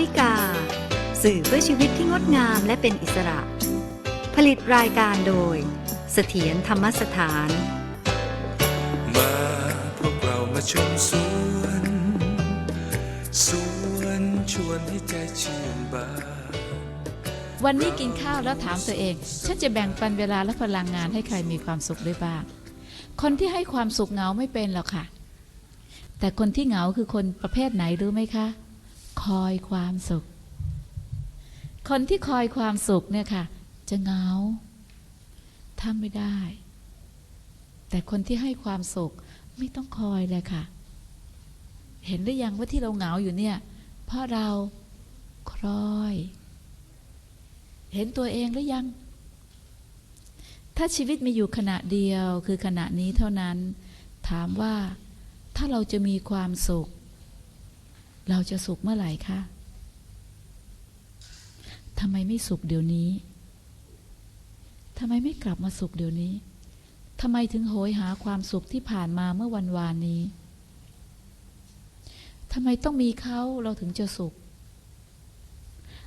วิกา สื่อเพื่อชีวิตที่งดงามและเป็นอิสระ ผลิตรายการโดย เสถียรธรรมสถาน มาพวกเรามาชมสวนสวนชวนให้ใจชื่นบานวันนี้กินข้าวแล้วถามตัวเอง ฉันจะแบ่งปันเวลาและพลังงานให้ใครมีความสุขได้บ้าง คนที่ให้ความสุขเหงาไม่เป็นหรอกค่ะ แต่คนที่เหงาคือคนประเภทไหนรู้ไหมคะ คอยความสุข คนที่คอยความสุขเนี่ยค่ะ จะเหงาทำไม่ได้ แต่คนที่ให้ความสุขไม่ต้องคอยเลยค่ะ เห็นหรือยังว่าที่เราเหงาอยู่เนี่ย เพราะเราคลอย เห็นตัวเองหรือยัง ถ้าชีวิตมีอยู่ขณะเดียวคือขณะนี้เท่านั้น ถามว่าถ้าเราจะมีความสุข เราจะสุขเมื่อไหร่คะทำไมไม่สุขเดี๋ยวนี้ทำไมไม่กลับมาสุขเดี๋ยวนี้ทำไมถึงโหยหาความสุขที่ผ่านมาเมื่อวันวานนี้ทำไมต้องมีเขาเราถึงจะสุข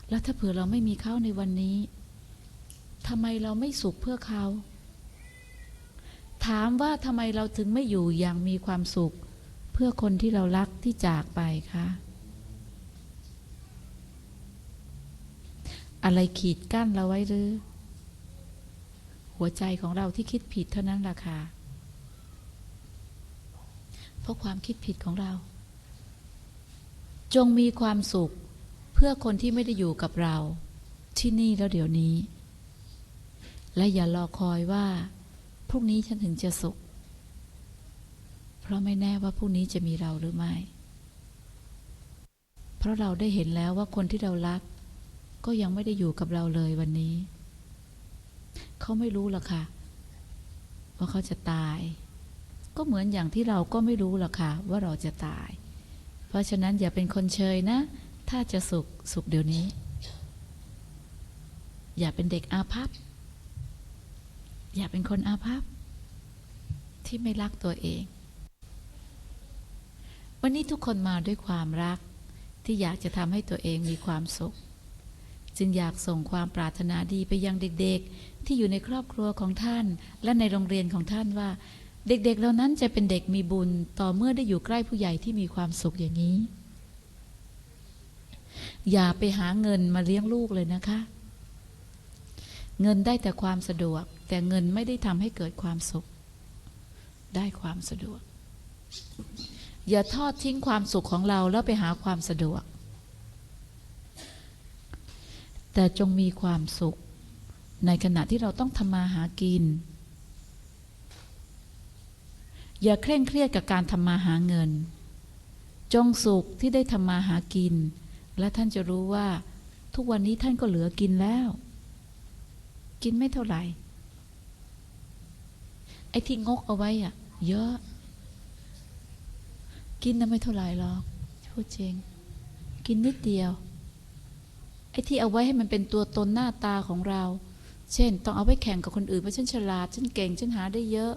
แล้วถ้าเผื่อเราไม่มีเขาในวันนี้ทำไมเราไม่สุขเพื่อเขา ถามว่าทำไมเราถึงไม่อยู่อย่างมีความสุข เพื่อคนที่เรารักที่จากไปคะ อะไรขีดกั้นเราไว้หรือ หัวใจของเราที่คิดผิดเท่านั้นล่ะค่ะเพราะความคิดผิดของเรา จงมีความสุขเพื่อคนที่ไม่ได้อยู่กับเรา ที่นี่แล้วเดี๋ยวนี้ และอย่ารอคอยว่า พรุ่งนี้ฉันถึงจะสุข เพราะไม่แน่ว่าพรุ่งนี้จะมีเราหรือไม่ เพราะเราได้เห็นแล้วว่าคนที่เรารัก ก็ยังไม่ได้อยู่กับเราเลยวันนี้ เขาไม่รู้หรอกค่ะ ว่าเขาจะตาย ก็เหมือนอย่างที่เราก็ไม่รู้หรอกค่ะ ว่าเราจะตาย เพราะฉะนั้นอย่าเป็นคนเชยนะ ถ้าจะสุขสุขเดี๋ยวนี้ อย่าเป็นเด็กอาภัพ อย่าเป็นคนอาภัพ ที่ไม่รักตัวเอง วันนี้ทุกคนมาด้วยความรักที่อยากจะทำให้ตัวเองมีความสุข จึงอยากส่งความปรารถนาดีไปยังเด็กๆ ที่อยู่ในครอบครัวของท่าน และในโรงเรียนของท่านว่า เด็กๆ เหล่านั้นจะเป็นเด็กมีบุญต่อเมื่อได้อยู่ใกล้ผู้ใหญ่ที่มีความสุขอย่างนี้ อย่าไปหาเงินมาเลี้ยงลูกเลยนะคะ เงินได้แต่ความสะดวก แต่เงินไม่ได้ทำให้เกิดความสุข ได้ความสะดวก อย่าทอดทิ้งความสุขของเราแล้วไปหาความสะดวก แต่จงมีความสุข ในขณะที่เราต้องทำมาหากิน อย่าเคร่งเครียดกับการทำมาหาเงิน จงสุขที่ได้ทำมาหากิน และท่านจะรู้ว่า ทุกวันนี้ท่านก็เหลือกินแล้ว กินไม่เท่าไหร่ ไอ้ที่งกเอาไว้อะเยอะ กินน่ะไม่เท่าไหร่หรอกพูดจริง กินนิดเดียว ไอ้ที่เอาไว้ให้มันเป็นตัวตนหน้าตาของเรา เช่น ต้องเอาไว้แข่งกับคนอื่นว่าฉันฉลาด ฉันเก่ง ฉันหาได้เยอะ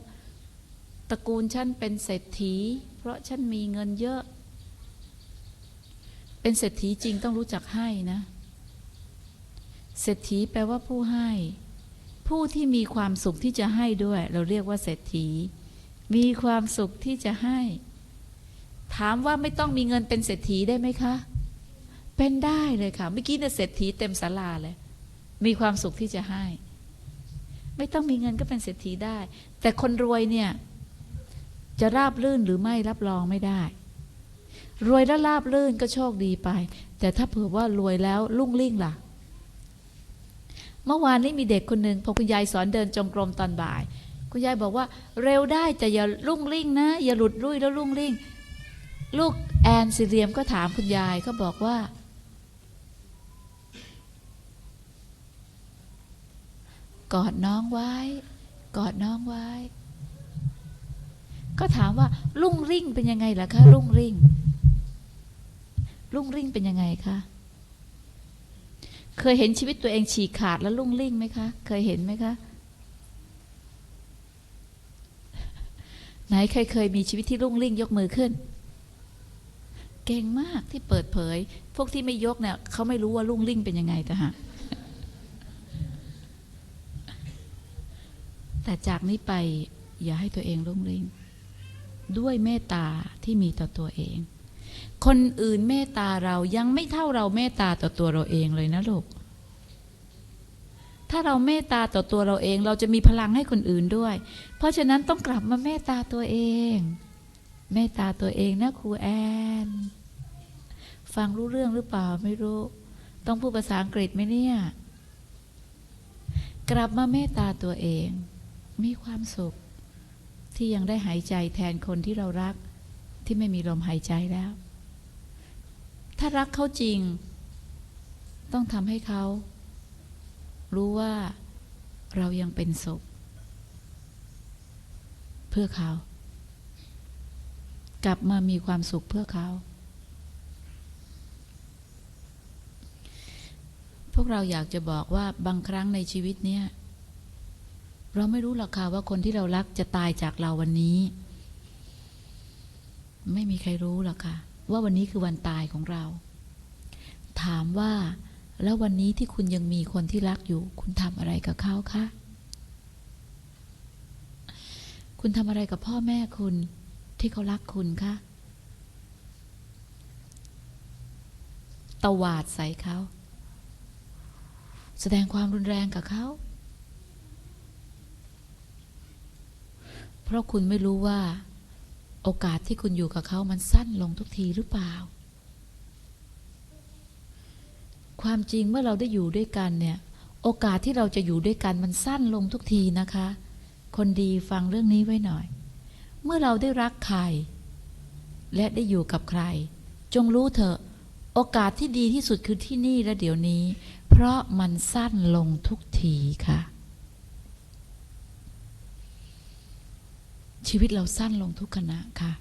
ตระกูลฉันเป็นเศรษฐี เพราะฉันมีเงินเยอะ เป็นเศรษฐีจริงต้องรู้จักให้นะ เศรษฐีแปลว่าผู้ให้ ผู้ที่มีความสุขที่จะให้ด้วย เราเรียกว่าเศรษฐี มีความสุขที่จะให้ ถามว่าไม่ต้องมีเงินเป็นเศรษฐีได้ไหมคะ เป็นได้เลยค่ะ เมื่อกี้เนี่ยเศรษฐีเต็มศาลาเลย มีความสุขที่จะให้ ไม่ต้องมีเงินก็เป็นเศรษฐีได้ แต่คนรวยเนี่ย จะราบลื่นหรือไม่รับรองไม่ได้ รวยแล้วราบลื่นก็โชคดีไป แต่ถ้าเผื่อว่ารวยแล้วลุ่งลิ่งล่ะ เมื่อวานนี้มีเด็กคนหนึ่งพอคุณยายสอนเดินจงกรมตอนบ่าย คุณยายบอกว่า เร็วได้แต่อย่าลุ่งลิ่งนะ อย่าหลุดลุ่ยแล้วลุ่งลิ่ง ลูกแอนซิเรียมก็ถามคุณยายเขาบอกว่า กอดน้องไว้ กอดน้องไว้ ก็ถามว่า ลุ่งริ่งเป็นยังไงล่ะคะลุ่งริ่งลุ่งริ่งเป็นยังไงคะเคยเห็นชีวิตตัวเองฉีกขาดแล้วลุ่งลิ่งไหมคะ เคยเห็นไหมคะ ไหนใครเคยมีชีวิตที่ลุ่งลิ่งยกมือขึ้น เก่งมากที่เปิดเผย พวกที่ไม่ยกเนี่ยเขาไม่รู้ว่าลุ่งลิ่งเป็นยังไงแต่ฮะ แต่จากนี้ไปอย่าให้ตัวเองลุ่งลิ่งด้วยเมตตาที่มีต่อตัวเอง คนอื่นเมตตาเรายังไม่เท่าเราเมตตาต่อตัวเราเองเลยนะลูก ถ้าเราเมตตาต่อตัวเราเอง เราจะมีพลังให้คนอื่นด้วย เพราะฉะนั้นต้องกลับมาเมตตาตัวเอง เมตตาตัวเองนะครูแอน ฟังรู้เรื่องหรือเปล่าไม่รู้ ต้องพูดภาษาอังกฤษไหมเนี่ย กลับมาเมตตาตัวเอง มีความสุข ที่ยังได้หายใจแทนคนที่เรารักที่ไม่มีลมหายใจแล้ว ถ้ารักเขาจริง ต้องทำให้เขา รู้ว่าเรายังเป็นสุข เพื่อเขา กลับมามีความสุขเพื่อเขา พวกเราอยากจะบอกว่าบางครั้งในชีวิตเนี้ย เราไม่รู้หรอกค่ะว่าคนที่เรารักจะตายจากเราวันนี้ ไม่มีใครรู้หรอกค่ะ ว่าวันนี้คือวันตายของเรา ถามว่าแล้ววันนี้ที่คุณยังมีคนที่รักอยู่ คุณทำอะไรกับเขาคะคุณทำอะไรกับพ่อแม่คุณที่เขารักคุณคะตวาดใส่เขา แสดงความรุนแรงกับเขา เพราะคุณไม่รู้ว่า โอกาสที่คุณอยู่กับเขามันสั้นลงทุกทีหรือเปล่า ความจริงเมื่อเราได้อยู่ด้วยกันเนี่ย โอกาสที่เราจะอยู่ด้วยกันมันสั้นลงทุกทีนะคะ คนดีฟังเรื่องนี้ไว้หน่อย เมื่อเราได้รักใคร และได้อยู่กับใคร จงรู้เถอะ โอกาสที่ดีที่สุดคือที่นี่และเดี๋ยวนี้ เพราะมันสั้นลงทุกทีค่ะ ชีวิตเราสั้นลงทุกขณะค่ะ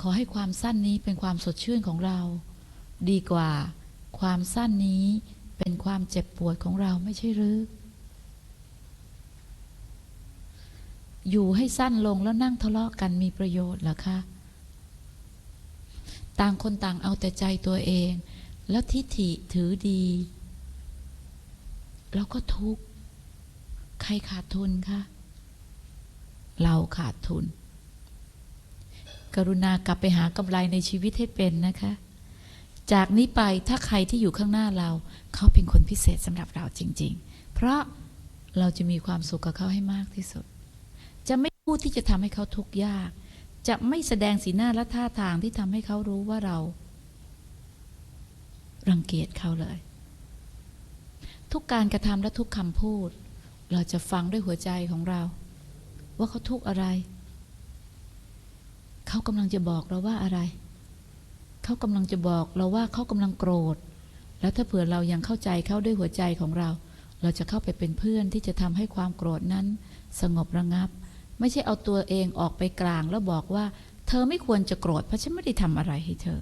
ขอให้ความสั้นนี้เป็นความสดชื่นของเรา ดีกว่า ความสั้นนี้เป็นความเจ็บปวดของเราไม่ใช่หรือ อยู่ให้สั้นลงแล้วนั่งทะเลาะกันมีประโยชน์หรอคะ ต่างคนต่างเอาแต่ใจตัวเอง แล้วทิฐิถือดี แล้วก็ทุกข์ ใครขาดทุนคะ เราขาดทุน กรุณากลับไปหากำไรในชีวิตให้เป็นนะคะ จากนี้ไปถ้าใครที่อยู่ข้างหน้าเรา เขาเป็นคนพิเศษสำหรับเราจริง ๆ เพราะเราจะมีความสุขกับเขาให้มากที่สุด จะไม่พูดที่จะทำให้เขาทุกข์ยาก จะไม่แสดงสีหน้าและท่าทางที่ทำให้เขารู้ว่าเรา รังเกียจเขาเลย ทุกการกระทำและทุกคำพูด เราจะฟังด้วยหัวใจของเรา ว่าเขาทุกข์อะไร เขากำลังจะบอกเราว่าอะไร เขากำลังจะบอกเราว่าเขากำลังโกรธ แล้วถ้าเผื่อเรายังเข้าใจเขาด้วยหัวใจของเรา เราจะเข้าไปเป็นเพื่อนที่จะทำให้ความโกรธนั้น สงบระงับ ไม่ใช่เอาตัวเองออกไปกลางแล้วบอกว่า เธอไม่ควรจะโกรธเพราะฉันไม่ได้ทำอะไรให้เธอ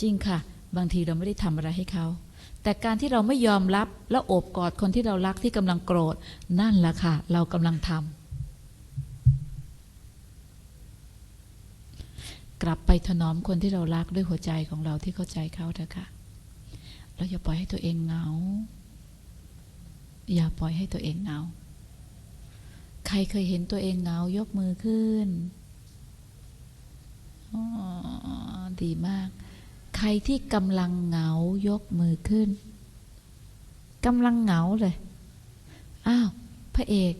จริงค่ะ บางทีเราไม่ได้ทำอะไรให้เขาแต่การที่เราไม่ยอมรับแล้วโอบกอดคนที่เรารักที่กำลังโกรธ นั่นแหละค่ะ เรากำลังทำ กลับไปถนอมคนที่เรารักด้วยหัวใจของเราที่เข้าใจเขาเถอะค่ะแล้วอย่าปล่อยให้ตัวเองเหงา อย่าปล่อยให้ตัวเองเหงา ใครเคยเห็นตัวเองเหงายกมือขึ้นดีมาก ใครที่กำลังเหงายกมือขึ้นกำลังเหงาเลย อ้าว พระเอก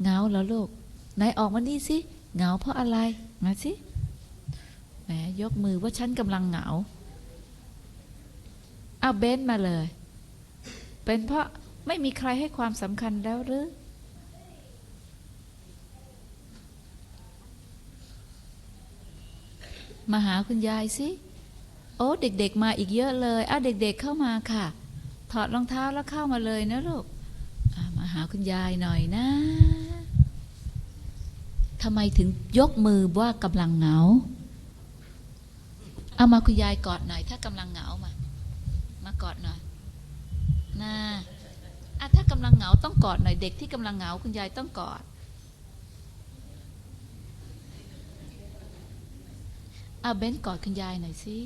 เหงาแล้วลูก ไหนออกมานี่สิ เหงาเพราะอะไร มาสิ แหมยกมือว่าฉันกำลังเหงา เอาเบนมาเลย เป็นเพราะไม่มีใครให้ความสำคัญแล้วหรือมาหาคุณยายสิ โอ้เด็ก ๆ มาอีกเยอะเลยอ้าเด็กๆเข้ามาค่ะ ถอดรองเท้าแล้วเข้ามาเลยนะลูกมาหาคุณยายหน่อยนะทำไมถึงยกมือว่ากำลังเหงา เอามาคุณยายกอดหน่อย ถ้ากำลังเหงามา มากอดหน่อยนะอะถ้ากำลังเหงาต้องกอดหน่อยเด็กที่กำลังเหงาคุณยายต้องกอด เอาเบนกอดคุณยายหน่อยสิ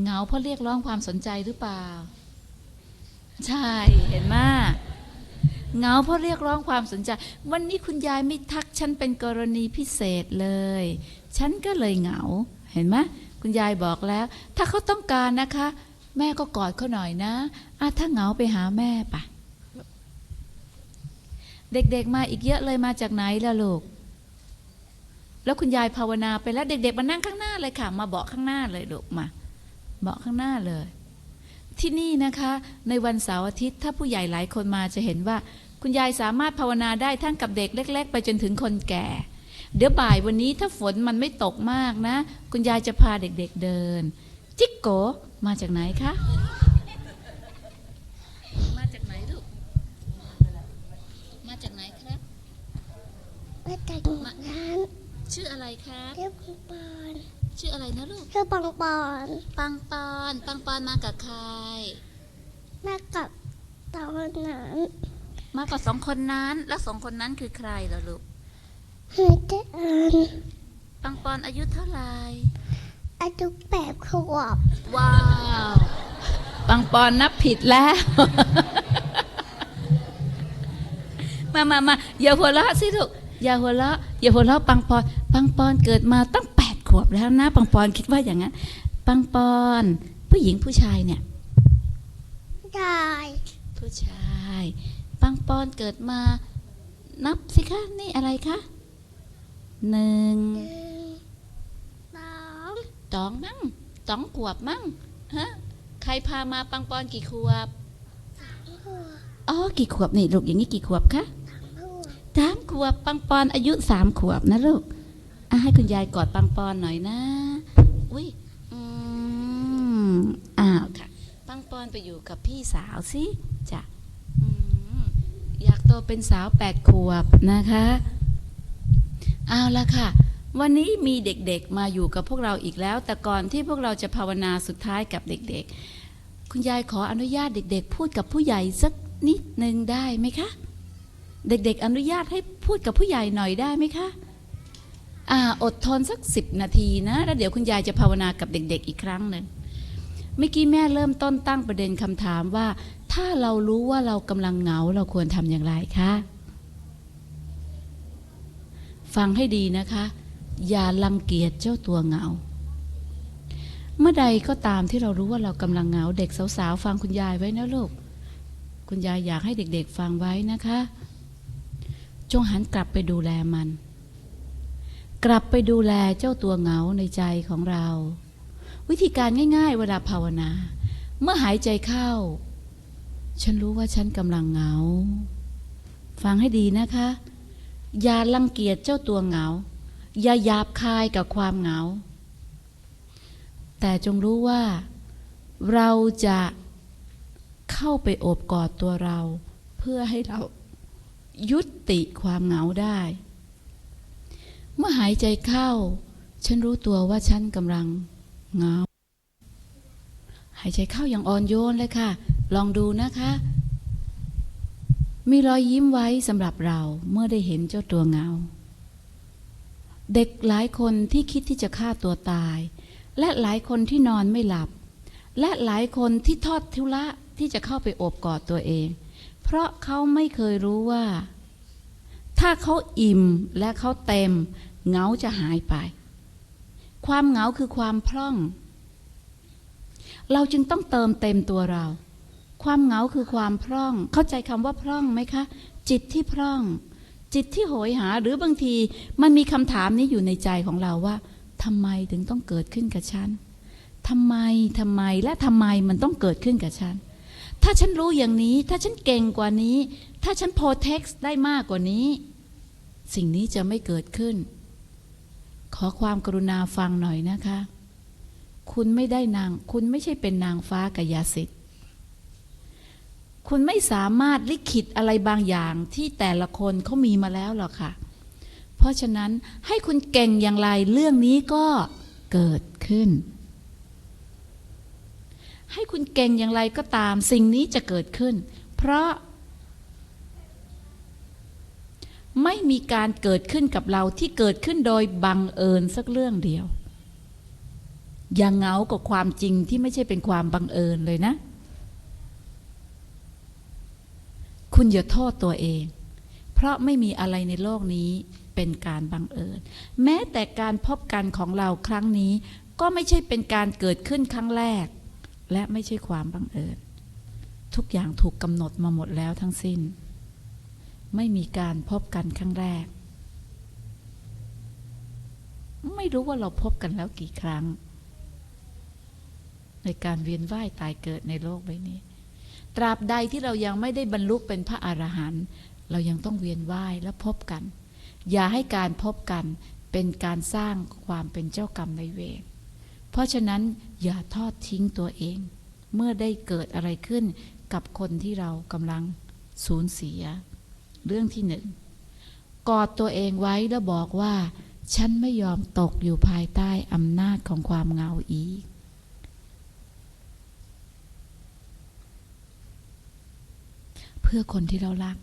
เหงาเพราะเรียกร้องความสนใจหรือเปล่า ใช่เห็นไหมเหงาเพราะเรียกร้องความสนใจ วันนี้คุณยายไม่ทักฉันเป็นกรณีพิเศษเลย ฉันก็เลยเหงา เห็นไหมคุณยายบอกแล้ว ถ้าเขาต้องการนะคะ แม่ก็กอดเขาหน่อยนะอะถ้าเหงาไปหาแม่ไปเด็กๆมาอีกเยอะเลยมาจากไหนล่ะลูก แล้วคุณยายภาวนาไปแล้วเด็ก ๆ มานั่งข้างหน้าเลยค่ะ มาเบาะข้างหน้าเลยลูกมาเบาะข้างหน้าเลย ที่นี่นะคะ ในวันเสาร์อาทิตย์ถ้าผู้ใหญ่หลายคนมาจะเห็นว่า คุณยายสามารถภาวนาได้ทั้งกับเด็กเล็ก ๆ ไปจนถึงคนแก่ เดี๋ยวบ่ายวันนี้ถ้าฝนมันไม่ตกมากนะ คุณยายจะพาเด็กๆเดิน จิกโกมาจากไหนคะ มาจากไหนลูก มาจากไหนครับ มาจากร้านชื่ออะไรครับเรียบปังปอนชื่ออะไรนะลูกชื่อปังปอนปังปอนปังปอนมากับใคร มากับตอนนั้น มากับสองคนนั้น แล้วสองคนนั้นคือใครล่ะลูก ให้เจอันปังปอนอายุเท่าไหร่อายุแปดขวบว้าวปังปอนนับผิดแล้ว มามามาอย่าหัวเราะสิลูกอย่าหัวเราะอย่าหัวเราะปังปอนปังปอนเกิดมาตั้งแปดขวบแล้วนะปังปอนคิดว่าอย่างนั้นปังปอน ผู้หญิงผู้ชายเนี่ยได้ผู้ชายปังปอนเกิดมานับสิคะนี่อะไรคะ หนึ่งหนึ่งสองสองมั้งสองขวบมั้งฮะใครพามาปังปอนกี่ขวบหัวอ๋อกี่ขวบนี่ลูกอย่างนี้กี่ขวบคะหัวสามขวบปังปอนอายุสามขวบนะลูกอะให้คุณยายกอดปังปอนหน่อยนะ อุ้ยอืมอ้าวค่ะ ปังปอนไปอยู่กับพี่สาวสิจ้ะอืมอยากโตเป็นสาวแปดขวบนะคะ เอาละค่ะ วันนี้มีเด็กๆมาอยู่กับพวกเราอีกแล้ว แต่ก่อนที่พวกเราจะภาวนาสุดท้ายกับเด็กๆ คุณยายขออนุญาตเด็ก ๆ พูดกับผู้ใหญ่สักนิดหนึ่งได้ไหมคะ เด็กๆ อนุญาตให้พูดกับผู้ใหญ่หน่อยได้ไหมคะอ่าอดทนสักสิบนาทีนะ แล้วเดี๋ยวคุณยายจะภาวนากับเด็ก ๆ อีกครั้งหนึ่งเมื่อกี้แม่เริ่มต้นตั้งประเด็นคำถามว่า ถ้าเรารู้ว่าเรากำลังเหงาเราควรทำอย่างไรคะ ฟังให้ดีนะคะ อย่าลังเกียจเจ้าตัวเหงา เมื่อใดก็ตามที่เรารู้ว่าเรากำลังเหงา เด็กสาวๆฟังคุณยายไว้นะลูก คุณยายอยากให้เด็ก ๆ ฟังไว้นะคะ จงหันกลับไปดูแลมัน กลับไปดูแลเจ้าตัวเหงาในใจของเรา วิธีการง่ายๆ เวลาภาวนา เมื่อหายใจเข้า ฉันรู้ว่าฉันกำลังเหงา ฟังให้ดีนะคะ อย่าลังเกียจเจ้าตัวเหงา อย่าหยาบคายกับความเหงา แต่จงรู้ว่า เราจะเข้าไปโอบกอดตัวเรา เพื่อให้เรายุติความเหงาได้ เมื่อหายใจเข้า ฉันรู้ตัวว่าฉันกำลังเหงา หายใจเข้าอย่างอ่อนโยนเลยค่ะ ลองดูนะคะ มีรอยยิ้มไว้สำหรับเราเมื่อได้เห็นเจ้าตัวเงา เด็กหลายคนที่คิดที่จะฆ่าตัวตาย และหลายคนที่นอนไม่หลับ และหลายคนที่ทอดทุระที่จะเข้าไปโอบกอดตัวเอง เพราะเขาไม่เคยรู้ว่า ถ้าเขาอิ่มและเขาเต็มเหงาจะหายไป ความเหงาคือความพร่อง เราจึงต้องเติมเต็มตัวเรา ความเหงาคือความพร่อง เข้าใจคำว่าพร่องไหมคะ จิตที่พร่อง จิตที่โหยหา หรือบางทีมันมีคำถามนี้อยู่ในใจของเราว่าทำไมถึงต้องเกิดขึ้นกับฉันทำไมทำไมและทำไมมันต้องเกิดขึ้นกับฉัน ถ้าฉันรู้อย่างนี้ ถ้าฉันเก่งกว่านี้ ถ้าฉันโปรเท็กซ์ได้มากกว่านี้ สิ่งนี้จะไม่เกิดขึ้น ขอความกรุณาฟังหน่อยนะคะ คุณไม่ได้นาง คุณไม่ใช่เป็นนางฟ้ากายสิทธิ คุณไม่สามารถลิขิตอะไรบางอย่างที่แต่ละคนเขามีมาแล้วหรอกค่ะ เพราะฉะนั้นให้คุณเก่งอย่างไรเรื่องนี้ก็เกิดขึ้น ให้คุณเก่งอย่างไรก็ตามสิ่งนี้จะเกิดขึ้น เพราะ ไม่มีการเกิดขึ้นกับเราที่เกิดขึ้นโดยบังเอิญสักเรื่องเดียว อย่าเงากับความจริงที่ไม่ใช่เป็นความบังเอิญเลยนะ คุณอย่าโทษตัวเอง เพราะไม่มีอะไรในโลกนี้เป็นการบังเอิญ แม้แต่การพบกันของเราครั้งนี้ ก็ไม่ใช่เป็นการเกิดขึ้นครั้งแรก และไม่ใช่ความบังเอิญ ทุกอย่างถูกกำหนดมาหมดแล้วทั้งสิ้น ไม่มีการพบกันครั้งแรก ไม่รู้ว่าเราพบกันแล้วกี่ครั้ง ในการเวียนว่ายตายเกิดในโลกใบนี้ ตราบใดที่เรายังไม่ได้บรรลุเป็นพระอรหันต์เรายังต้องเวียนว่ายและพบกัน อย่าให้การพบกันเป็นการสร้างความเป็นเจ้ากรรมในายเวรเพราะฉะนั้นอย่าทอดทิ้งตัวเอง เมื่อได้เกิดอะไรขึ้นกับคนที่เรากำลังสูญเสีย เรื่องที่หนึ่งกอดตัวเองไว้แล้วบอกว่า ฉันไม่ยอมตกอยู่ภายใต้อำนาจของความเงาอีก เพื่อคนที่เรารัก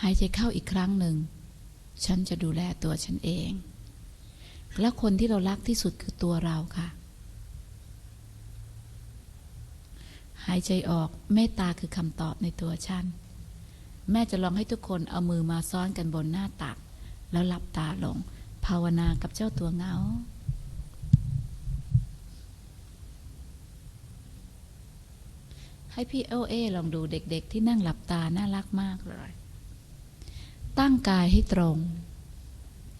หายใจเข้าอีกครั้งหนึ่ง ฉันจะดูแลตัวฉันเอง และคนที่เรารักที่สุดคือตัวเราค่ะ หายใจออกเมตตาคือคำตอบในตัวฉัน แม่จะลองให้ทุกคนเอามือมาซ้อนกันบนหน้าตัก แล้วหลับตาลง ภาวนากับเจ้าตัวเงา ให้พี่เอเอลองดูเด็กๆ ที่นั่งหลับตา น่ารักมากเลย ตั้งกายให้ตรง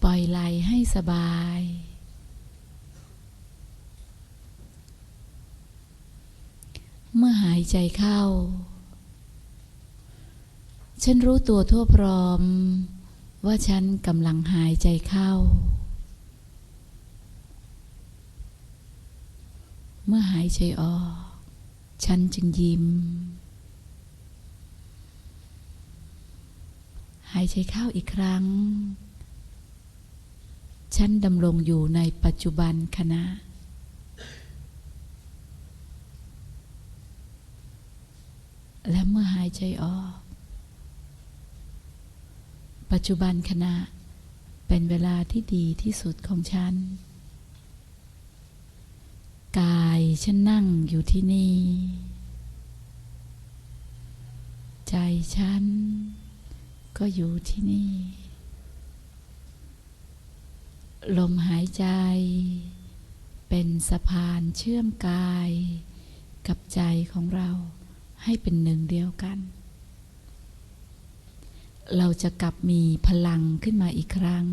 ปล่อยไหลให้สบาย เมื่อหายใจเข้า ฉันรู้ตัวทั่วพร้อม ว่าฉันกำลังหายใจเข้า เมื่อหายใจออก ฉันจึงยิ้ม หายใจเข้าอีกครั้ง ฉันดำรงอยู่ในปัจจุบันขณะ และเมื่อหายใจออก ปัจจุบันขณะเป็นเวลาที่ดีที่สุดของฉัน กายฉันนั่งอยู่ที่นี่ ใจฉันก็อยู่ที่นี่ ลมหายใจ เป็นสะพานเชื่อมกาย กับใจของเราให้เป็นหนึ่งเดียวกัน เราจะกลับมีพลังขึ้นมาอีกครั้ง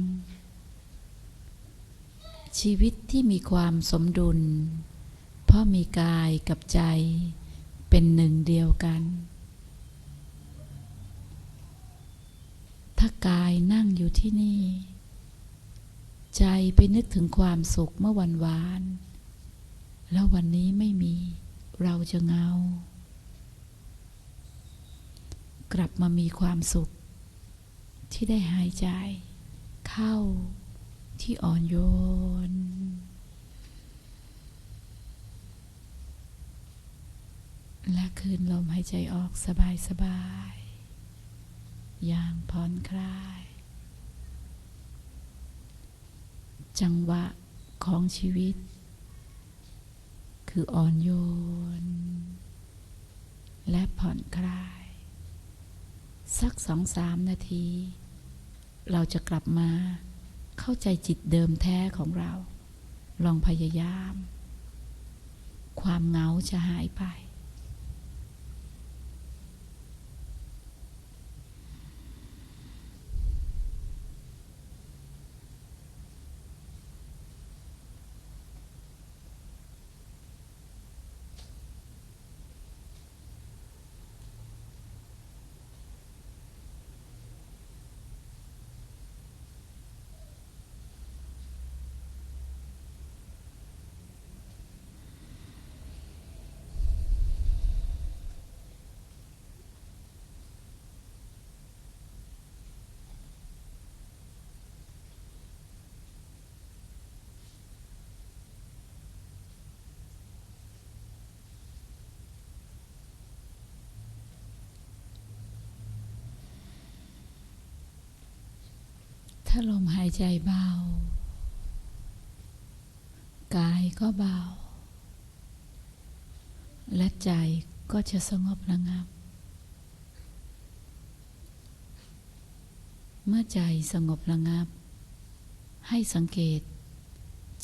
ชีวิตที่มีความสมดุล เพราะมีกายกับใจเป็นหนึ่งเดียวกัน ถ้ากายนั่งอยู่ที่นี่ ใจไปนึกถึงความสุขเมื่อวันวาน แล้ววันนี้ไม่มีเราจะเงา กลับมามีความสุข ที่ได้หายใจ เข้า ที่อ่อนโยน และคืนลมหายใจออกสบายสบายๆอย่างผ่อนคลาย จังหวะของชีวิต คืออ่อนโยน และผ่อนคลาย สักสองสามนาที เราจะกลับมา เข้าใจจิตเดิมแท้ของเรา ลองพยายาม ความเหงาจะหายไป ถ้าลมหายใจเบา กายก็เบา และใจก็จะสงบระงับ เมื่อใจสงบระงับ ให้สังเกต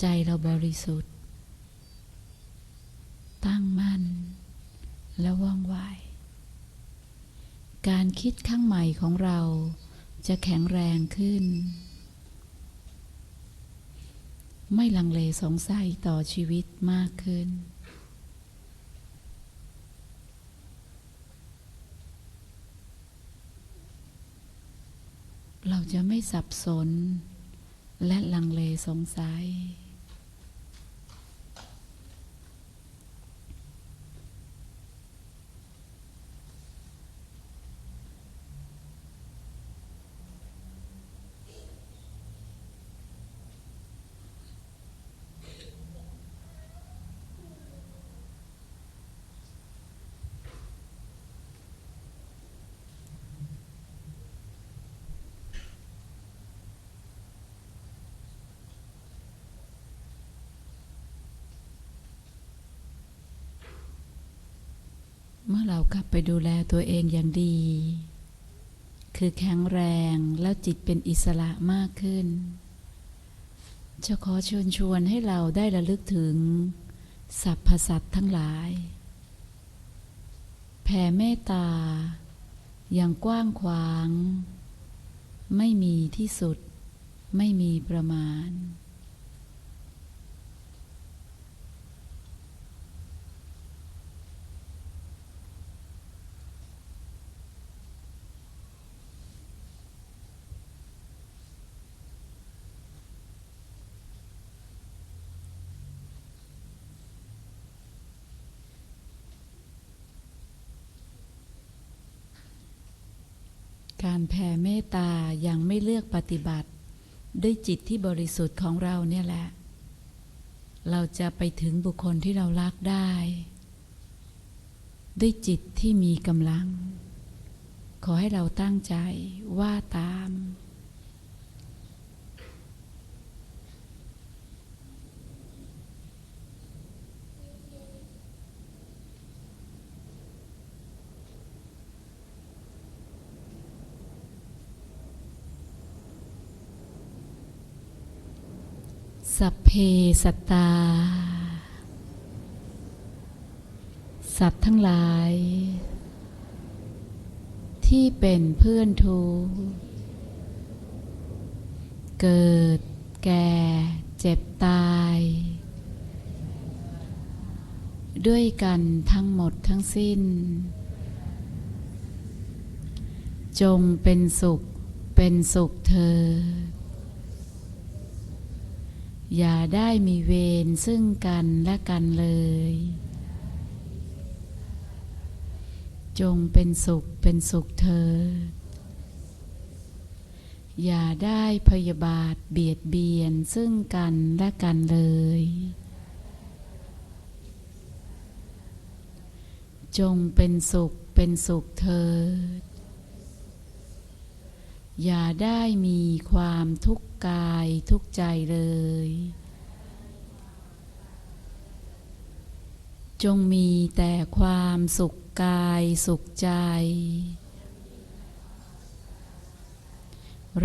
ใจเราบริสุทธิ์ ตั้งมั่น และว่องไวการคิดข้างใหม่ของเรา จะแข็งแรงขึ้น ไม่ลังเลสงสัยต่อชีวิตมากขึ้น เราจะไม่สับสนและลังเลสงสัย เมื่อเรากลับไปดูแลตัวเองอย่างดี คือแข็งแรงแล้วจิตเป็นอิสระมากขึ้น จะขอเชิญชวนให้เราได้ระลึกถึงสรรพสัตว์ทั้งหลาย แผ่เมตตา อย่างกว้างขวาง ไม่มีที่สุด ไม่มีประมาณ การแผ่เมตตาอย่างไม่เลือกปฏิบัติ ด้วยจิตที่บริสุทธิ์ของเราเนี่ยแหละ เราจะไปถึงบุคคลที่เรารักได้ ด้วยจิตที่มีกำลัง ขอให้เราตั้งใจว่าตาม สัพเพสัตตา สัตว์ทั้งหลาย ที่เป็นเพื่อนทุกเกิดแก่เจ็บตาย ด้วยกันทั้งหมดทั้งสิ้น จงเป็นสุขเป็นสุขเธอ อย่าได้มีเวรซึ่งกันและกันเลย จงเป็นสุขเป็นสุขเธอ อย่าได้พยาบาทเบียดเบียนซึ่งกันและกันเลย จงเป็นสุขเป็นสุขเธอ อย่าได้มีความทุกข์ กายทุกใจเลย จงมีแต่ความสุขกายสุขใจ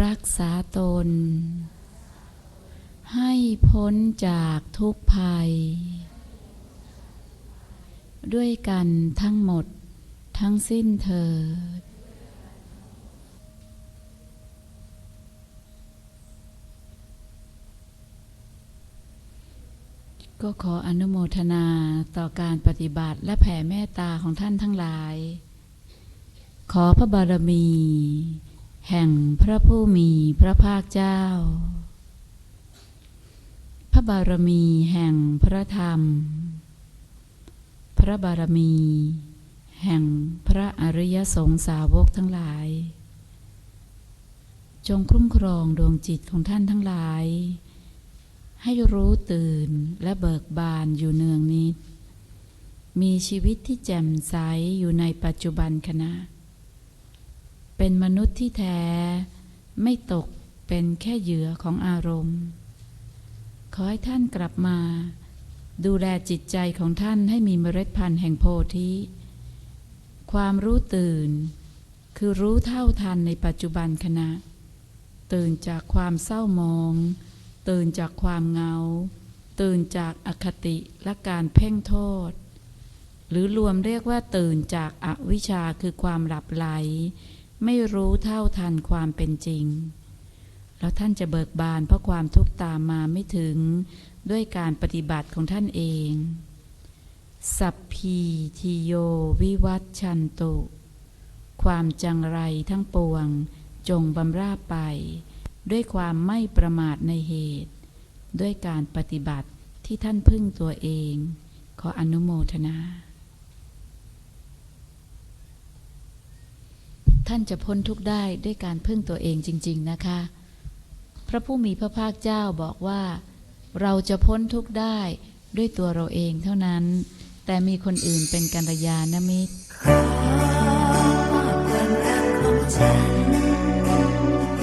รักษาตน ให้พ้นจากทุกภัย ด้วยกันทั้งหมดทั้งสิ้นเถิด ก็ขออนุโมทนาต่อการปฏิบัติและแผ่เมตตาของท่านทั้งหลาย ขอพระบารมี แห่งพระผู้มีพระภาคเจ้า พระบารมีแห่งพระธรรม พระบารมี แห่งพระอริยสงสาวกทั้งหลาย จงคุ้มครองดวงจิตของท่านทั้งหลาย ให้รู้ตื่นและเบิกบานอยู่เนืองนิด มีชีวิตที่แจ่มใสอยู่ในปัจจุบันขณะ เป็นมนุษย์ที่แท้ ไม่ตกเป็นแค่เหยื่อของอารมณ์ ขอให้ท่านกลับมา ดูแลจิตใจของท่านให้มีเมล็ดพันธุ์แห่งโพธิ ความรู้ตื่น คือรู้เท่าทันในปัจจุบันขณะ ตื่นจากความเศร้ามอง ตื่นจากความเงา ตื่นจากอคติและการเพ่งโทษ หรือรวมเรียกว่าตื่นจากอวิชชาคือความหลับไหล ไม่รู้เท่าทันความเป็นจริง แล้วท่านจะเบิกบานเพราะความทุกข์ตามมาไม่ถึงด้วยการปฏิบัติของท่านเอง สัพพีทิโยวิวัตชันตุ ความจังไรทั้งปวงจงบำราไป ด้วยความไม่ประมาทในเหตุ ด้วยการปฏิบัติที่ท่านพึ่งตัวเอง ขออนุโมทนา ท่านจะพ้นทุกข์ได้ด้วยการพึ่งตัวเองจริง ๆนะคะ พระผู้มีพระภาคเจ้าบอกว่า เราจะพ้นทุกข์ได้ด้วยตัวเราเองเท่านั้น แต่มีคนอื่นเป็นกัลยาณมิตร